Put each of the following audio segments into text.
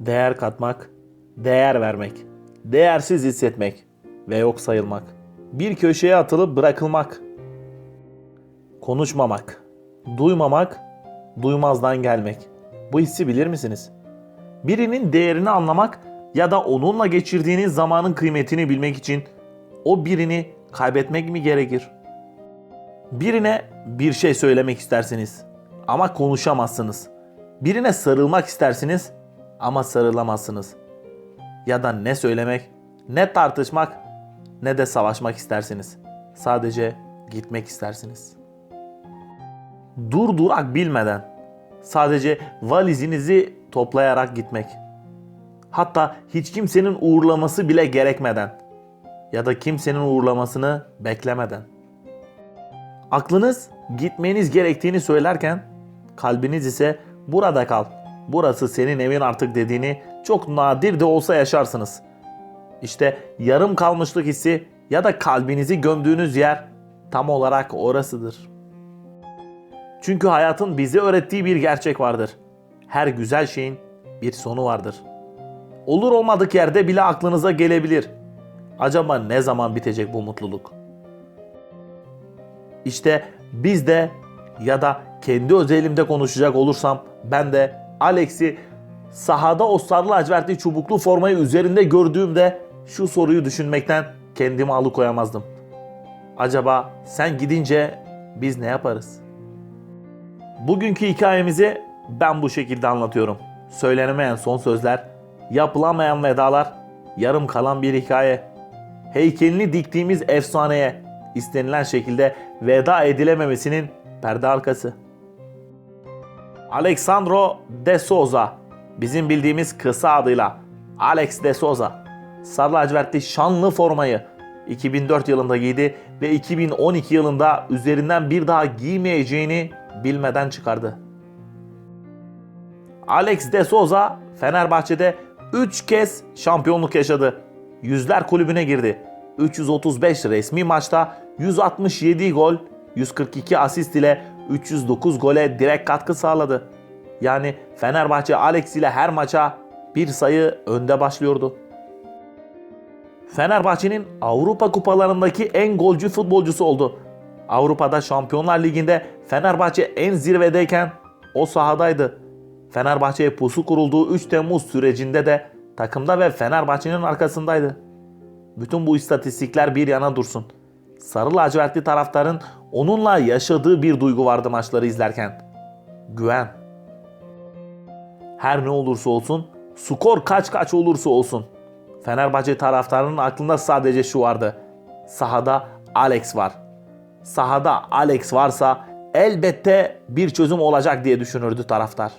Değer katmak, değer vermek, değersiz hissetmek ve yok sayılmak. Bir köşeye atılıp bırakılmak. Konuşmamak, duymamak, duymazdan gelmek. Bu hissi bilir misiniz? Birinin değerini anlamak ya da onunla geçirdiğiniz zamanın kıymetini bilmek için o birini kaybetmek mi gerekir? Birine bir şey söylemek istersiniz ama konuşamazsınız. Birine sarılmak istersiniz ama sarılamazsınız. Ya da ne söylemek, ne tartışmak, ne de savaşmak istersiniz. Sadece gitmek istersiniz. Dur durak bilmeden sadece valizinizi toplayarak gitmek. Hatta hiç kimsenin uğurlaması bile gerekmeden ya da kimsenin uğurlamasını beklemeden. Aklınız gitmeniz gerektiğini söylerken kalbiniz ise burada kal. Burası senin evin artık dediğini çok nadir de olsa yaşarsınız. İşte yarım kalmışlık hissi ya da kalbinizi gömdüğünüz yer tam olarak orasıdır. Çünkü hayatın bize öğrettiği bir gerçek vardır. Her güzel şeyin bir sonu vardır. Olur olmadık yerde bile aklınıza gelebilir. Acaba ne zaman bitecek bu mutluluk? İşte biz de ya da kendi özelimde konuşacak olursam ben de Alex'i sahada o sarı lacivertli çubuklu formayı üzerinde gördüğümde şu soruyu düşünmekten kendimi alıkoyamazdım. Acaba sen gidince biz ne yaparız? Bugünkü hikayemizi ben bu şekilde anlatıyorum. Söylenemeyen son sözler, yapılamayan vedalar, yarım kalan bir hikaye. Heykelini diktiğimiz efsaneye istenilen şekilde veda edilememesinin perde arkası. Alexandro de Souza, bizim bildiğimiz kısa adıyla Alex de Souza, sarı lacivertli şanlı formayı 2004 yılında giydi ve 2012 yılında üzerinden bir daha giymeyeceğini bilmeden çıkardı. Alex de Souza Fenerbahçe'de 3 kez şampiyonluk yaşadı. Yüzler kulübüne girdi. 335 resmi maçta 167 gol, 142 asist ile 309 gole direkt katkı sağladı. Yani Fenerbahçe Alex ile her maça bir sayı önde başlıyordu. Fenerbahçe'nin Avrupa kupalarındaki en golcü futbolcusu oldu. Avrupa'da Şampiyonlar Ligi'nde Fenerbahçe en zirvedeyken o sahadaydı. Fenerbahçe'ye pusu kurulduğu 3 Temmuz sürecinde de takımda ve Fenerbahçe'nin arkasındaydı. Bütün bu istatistikler bir yana dursun. Sarı lacivertli taraftarın onunla yaşadığı bir duygu vardı maçları izlerken. Güven. Her ne olursa olsun, skor kaç kaç olursa olsun. Fenerbahçe taraftarının aklında sadece şu vardı. Sahada Alex var. Sahada Alex varsa elbette bir çözüm olacak diye düşünürdü taraftar.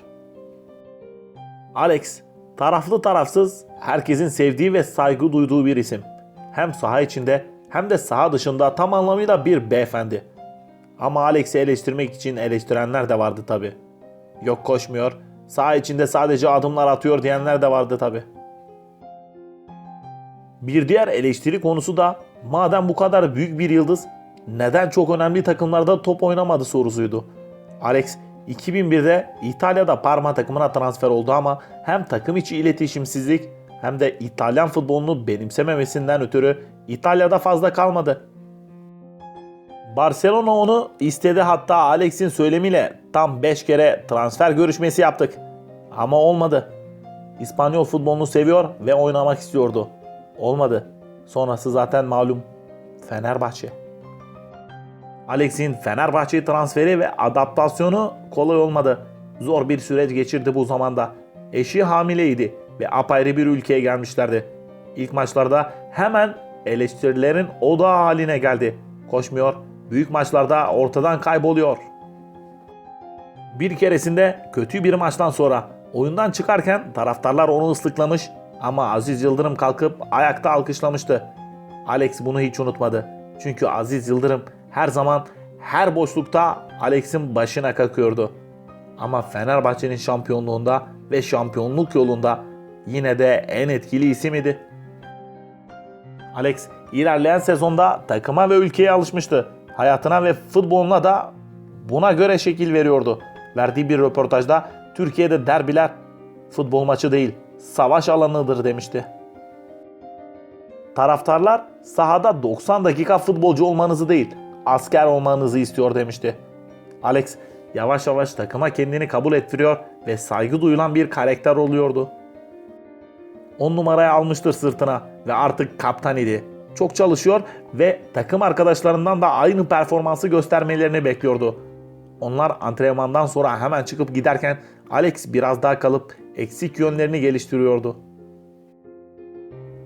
Alex, taraflı tarafsız herkesin sevdiği ve saygı duyduğu bir isim. Hem saha içinde hem de saha dışında tam anlamıyla bir beyefendi. Ama Alex'i eleştirmek için eleştirenler de vardı tabi. Yok koşmuyor, saha içinde sadece adımlar atıyor diyenler de vardı tabi. Bir diğer eleştiri konusu da madem bu kadar büyük bir yıldız neden çok önemli takımlarda top oynamadı sorusuydu. Alex 2001'de İtalya'da Parma takımına transfer oldu ama hem takım içi iletişimsizlik hem de İtalyan futbolunu benimsememesinden ötürü İtalya'da fazla kalmadı. Barcelona onu istedi hatta Alex'in söylemiyle tam 5 kere transfer görüşmesi yaptık. Ama olmadı. İspanyol futbolunu seviyor ve oynamak istiyordu. Olmadı. Sonrası zaten malum. Fenerbahçe. Alex'in Fenerbahçe transferi ve adaptasyonu kolay olmadı. Zor bir süreç geçirdi bu zamanda. Eşi hamileydi ve apayrı bir ülkeye gelmişlerdi. İlk maçlarda hemen eleştirilerin odağı haline geldi. Koşmuyor, büyük maçlarda ortadan kayboluyor. Bir keresinde kötü bir maçtan sonra oyundan çıkarken taraftarlar onu ıslıklamış ama Aziz Yıldırım kalkıp ayakta alkışlamıştı. Alex bunu hiç unutmadı. Çünkü Aziz Yıldırım her zaman her boşlukta Alex'in başına kakıyordu. Ama Fenerbahçe'nin şampiyonluğunda ve şampiyonluk yolunda yine de en etkili isim idi. Alex ilerleyen sezonda takıma ve ülkeye alışmıştı. Hayatına ve futboluna da buna göre şekil veriyordu. Verdiği bir röportajda Türkiye'de derbiler futbol maçı değil, savaş alanıdır demişti. Taraftarlar sahada 90 dakika futbolcu olmanızı değil, asker olmanızı istiyor demişti. Alex yavaş yavaş takıma kendini kabul ettiriyor ve saygı duyulan bir karakter oluyordu. 10 numarayı almıştır sırtına ve artık kaptan idi. Çok çalışıyor ve takım arkadaşlarından da aynı performansı göstermelerini bekliyordu. Onlar antrenmandan sonra hemen çıkıp giderken Alex biraz daha kalıp eksik yönlerini geliştiriyordu.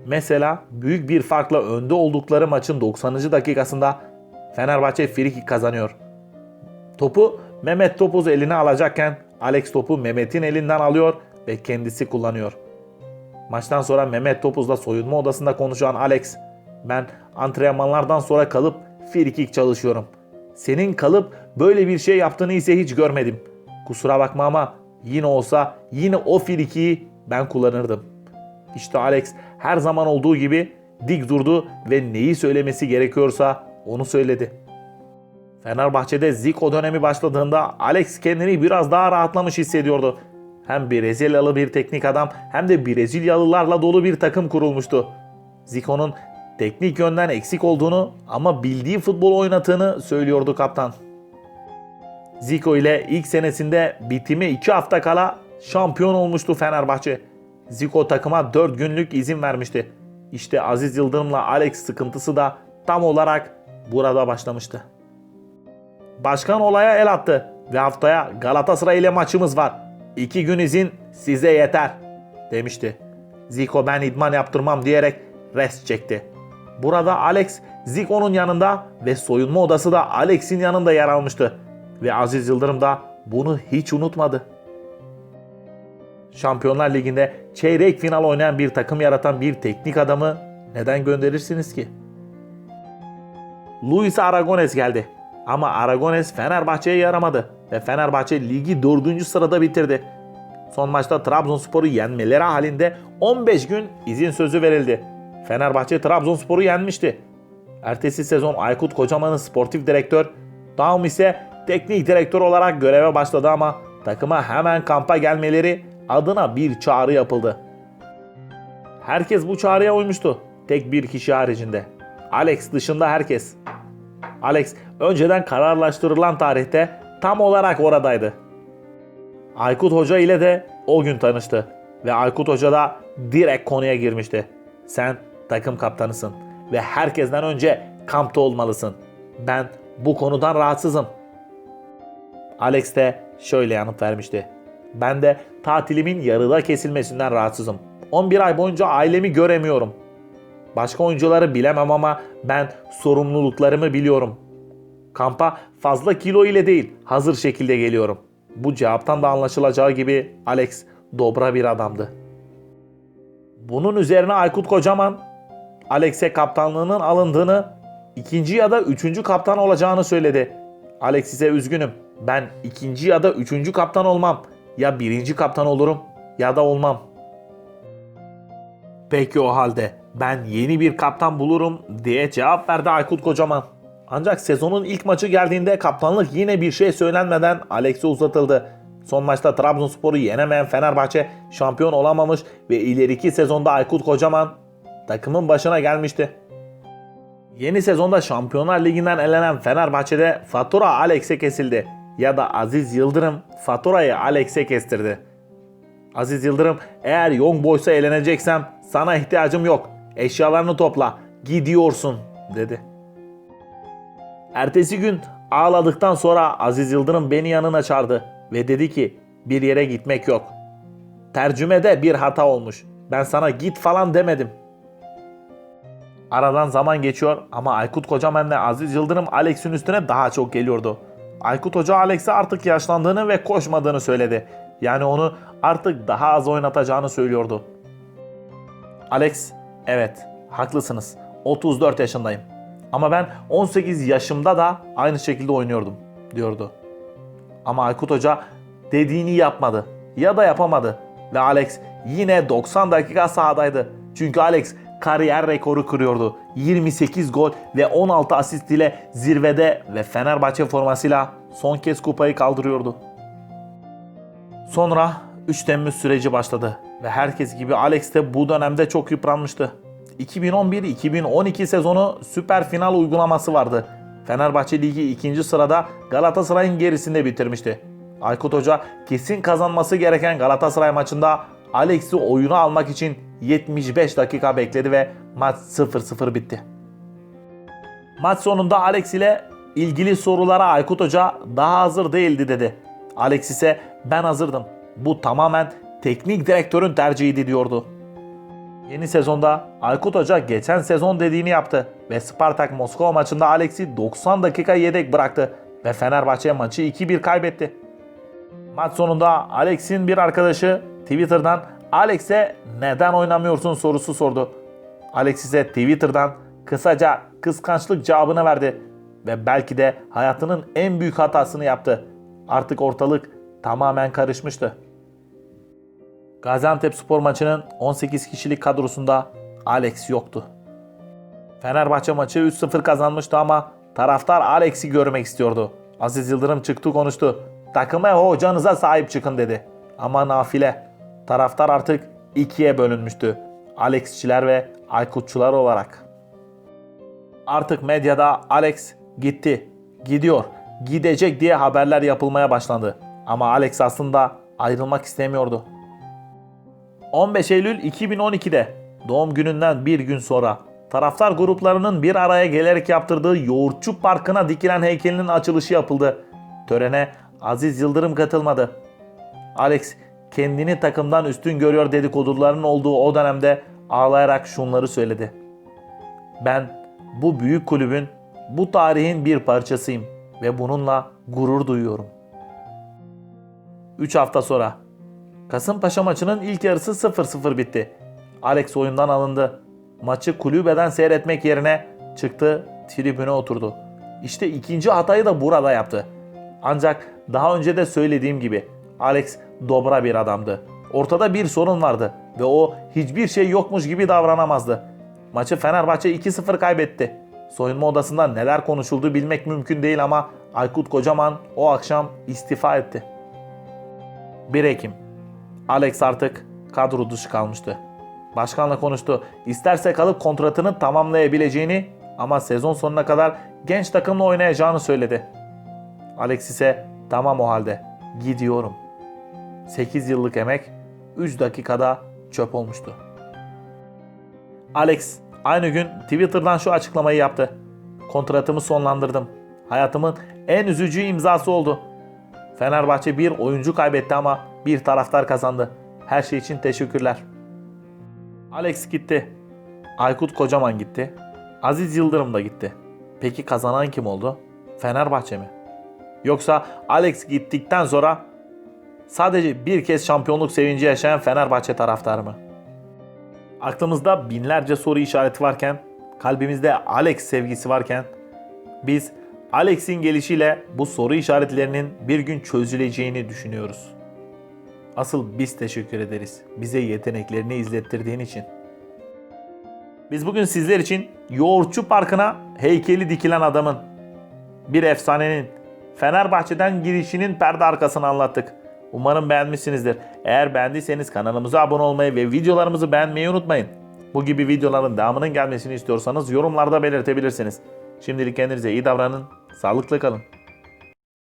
Mesela büyük bir farkla önde oldukları maçın 90. dakikasında Fenerbahçe frikik kazanıyor. Topu Mehmet Topuz eline alacakken Alex topu Mehmet'in elinden alıyor ve kendisi kullanıyor. Maçtan sonra Mehmet Topuz'la soyunma odasında konuşan Alex, ben antrenmanlardan sonra kalıp frikik çalışıyorum. Senin kalıp böyle bir şey yaptığını ise hiç görmedim. Kusura bakma ama yine olsa yine o frikiyi ben kullanırdım. İşte Alex her zaman olduğu gibi dik durdu ve neyi söylemesi gerekiyorsa onu söyledi. Fenerbahçe'de Zico dönemi başladığında Alex kendini biraz daha rahatlamış hissediyordu. Hem Brezilyalı bir teknik adam hem de Brezilyalılarla dolu bir takım kurulmuştu. Zico'nun teknik yönden eksik olduğunu ama bildiği futbol oynattığını söylüyordu kaptan. Zico ile ilk senesinde bitimi 2 hafta kala şampiyon olmuştu Fenerbahçe. Zico takıma 4 günlük izin vermişti. İşte Aziz Yıldırım'la Alex sıkıntısı da tam olarak burada başlamıştı. Başkan olaya el attı ve haftaya Galatasaray ile maçımız var. İki gün izin size yeter demişti. Zico ben idman yaptırmam diyerek rest çekti. Burada Alex Zico'nun yanında ve soyunma odası da Alex'in yanında yer almıştı. Ve Aziz Yıldırım da bunu hiç unutmadı. Şampiyonlar Ligi'nde çeyrek final oynayan bir takım yaratan bir teknik adamı neden gönderirsiniz ki? Luis Aragones geldi. Ama Aragones Fenerbahçe'ye yaramadı ve Fenerbahçe ligi 4. sırada bitirdi. Son maçta Trabzonspor'u yenmeleri halinde 15 gün izin sözü verildi. Fenerbahçe Trabzonspor'u yenmişti. Ertesi sezon Aykut Kocaman'ın sportif direktör, Daum ise teknik direktör olarak göreve başladı ama takıma hemen kampa gelmeleri adına bir çağrı yapıldı. Herkes bu çağrıya uymuştu. Tek bir kişi haricinde. Alex dışında herkes. Alex önceden kararlaştırılan tarihte tam olarak oradaydı. Aykut Hoca ile de o gün tanıştı ve Aykut Hoca da direkt konuya girmişti. Sen takım kaptanısın ve herkesten önce kampta olmalısın. Ben bu konudan rahatsızım. Alex de şöyle yanıt vermişti. Ben de tatilimin yarıda kesilmesinden rahatsızım. 11 ay boyunca ailemi göremiyorum. Başka oyuncuları bilemem ama ben sorumluluklarımı biliyorum. Kampa fazla kilo ile değil, hazır şekilde geliyorum. Bu cevaptan da anlaşılacağı gibi Alex dobra bir adamdı. Bunun üzerine Aykut Kocaman Alex'e kaptanlığının alındığını, ikinci ya da üçüncü kaptan olacağını söyledi. Alex ise üzgünüm. Ben ikinci ya da üçüncü kaptan olmam. Ya birinci kaptan olurum ya da olmam. Peki o halde ben yeni bir kaptan bulurum diye cevap verdi Aykut Kocaman. Ancak sezonun ilk maçı geldiğinde kaptanlık yine bir şey söylenmeden Alex'e uzatıldı. Son maçta Trabzonspor'u yenemeyen Fenerbahçe şampiyon olamamış ve ileriki sezonda Aykut Kocaman takımın başına gelmişti. Yeni sezonda Şampiyonlar Ligi'nden elenen Fenerbahçe'de fatura Alex'e kesildi. Ya da Aziz Yıldırım faturayı Alex'e kestirdi. Aziz Yıldırım eğer Young Boys'a eğleneceksem sana ihtiyacım yok. Eşyalarını topla. Gidiyorsun dedi. Ertesi gün ağladıktan sonra Aziz Yıldırım beni yanına çağırdı ve dedi ki bir yere gitmek yok. Tercümede bir hata olmuş. Ben sana git falan demedim. Aradan zaman geçiyor ama Aykut Kocaman'la Aziz Yıldırım Alex'in üstüne daha çok geliyordu. Aykut Hoca Alex'e artık yaşlandığını ve koşmadığını söyledi. Yani onu artık daha az oynatacağını söylüyordu. Alex, evet haklısınız. 34 yaşındayım. Ama ben 18 yaşımda da aynı şekilde oynuyordum diyordu. Ama Aykut Hoca dediğini yapmadı ya da yapamadı ve Alex yine 90 dakika sahadaydı. Çünkü Alex kariyer rekoru kırıyordu. 28 gol ve 16 asist ile zirvede ve Fenerbahçe formasıyla son kez kupayı kaldırıyordu. Sonra 3 Temmuz süreci başladı Ve herkes gibi Alex de bu dönemde çok yıpranmıştı. 2011-2012 sezonu süper final uygulaması vardı. Fenerbahçe Ligi ikinci sırada Galatasaray'ın gerisinde bitirmişti. Aykut Hoca kesin kazanması gereken Galatasaray maçında Alex'i oyuna almak için 75 dakika bekledi ve maç 0-0 bitti. Maç sonunda Alex ile ilgili sorulara Aykut Hoca daha hazır değildi dedi. Alex ise ben hazırdım. Bu tamamen teknik direktörün tercihiydi diyordu. Yeni sezonda Aykut Hoca geçen sezon dediğini yaptı ve Spartak Moskova maçında Alex'i 90 dakika yedek bıraktı ve Fenerbahçe maçı 2-1 kaybetti. Maç sonunda Alex'in bir arkadaşı Twitter'dan Alex'e neden oynamıyorsun sorusu sordu. Alex ise Twitter'dan kısaca kıskançlık cevabını verdi ve belki de hayatının en büyük hatasını yaptı. Artık ortalık tamamen karışmıştı. Gaziantep spor maçının 18 kişilik kadrosunda Alex yoktu. Fenerbahçe maçı 3-0 kazanmıştı ama taraftar Alex'i görmek istiyordu. Aziz Yıldırım çıktı konuştu. Takıma hocanıza sahip çıkın dedi. Ama nafile. Taraftar artık ikiye bölünmüştü. Alexçiler ve Aykutçular olarak. Artık medyada Alex gitti, gidiyor, gidecek diye haberler yapılmaya başlandı. Ama Alex aslında ayrılmak istemiyordu. 15 Eylül 2012'de doğum gününden bir gün sonra taraftar gruplarının bir araya gelerek yaptırdığı Yoğurtçu Parkı'na dikilen heykelinin açılışı yapıldı. Törene Aziz Yıldırım katılmadı. Alex kendini takımdan üstün görüyor dedikoduların olduğu o dönemde ağlayarak şunları söyledi. Ben bu büyük kulübün, bu tarihin bir parçasıyım ve bununla gurur duyuyorum. 3 hafta sonra Kasımpaşa maçının ilk yarısı 0-0 bitti. Alex oyundan alındı. Maçı kulübeden seyretmek yerine çıktı tribüne oturdu. İşte ikinci hatayı da burada yaptı. Ancak daha önce de söylediğim gibi Alex dobra bir adamdı. Ortada bir sorun vardı ve o hiçbir şey yokmuş gibi davranamazdı. Maçı Fenerbahçe 2-0 kaybetti. Soyunma odasında neler konuşuldu bilmek mümkün değil ama Aykut Kocaman o akşam istifa etti. 1 Ekim Alex artık kadro dışı kalmıştı. Başkanla konuştu. İsterse kalıp kontratını tamamlayabileceğini ama sezon sonuna kadar genç takımla oynayacağını söyledi. Alex ise tamam o halde gidiyorum. 8 yıllık emek 3 dakikada çöp olmuştu. Alex aynı gün Twitter'dan şu açıklamayı yaptı. Kontratımı sonlandırdım. Hayatımın en üzücü imzası oldu. Fenerbahçe bir oyuncu kaybetti ama bir taraftar kazandı. Her şey için teşekkürler. Alex gitti. Aykut Kocaman gitti. Aziz Yıldırım da gitti. Peki kazanan kim oldu? Fenerbahçe mi? Yoksa Alex gittikten sonra sadece bir kez şampiyonluk sevinci yaşayan Fenerbahçe taraftarı mı? Aklımızda binlerce soru işareti varken, kalbimizde Alex sevgisi varken biz Alex'in gelişiyle bu soru işaretlerinin bir gün çözüleceğini düşünüyoruz. Asıl biz teşekkür ederiz. Bize yeteneklerini izlettirdiğin için. Biz bugün sizler için Yoğurtçu Parkı'na heykeli dikilen adamın, bir efsanenin, Fenerbahçe'den girişinin perde arkasını anlattık. Umarım beğenmişsinizdir. Eğer beğendiyseniz kanalımıza abone olmayı ve videolarımızı beğenmeyi unutmayın. Bu gibi videoların devamının gelmesini istiyorsanız yorumlarda belirtebilirsiniz. Şimdilik kendinize iyi davranın, sağlıklı kalın.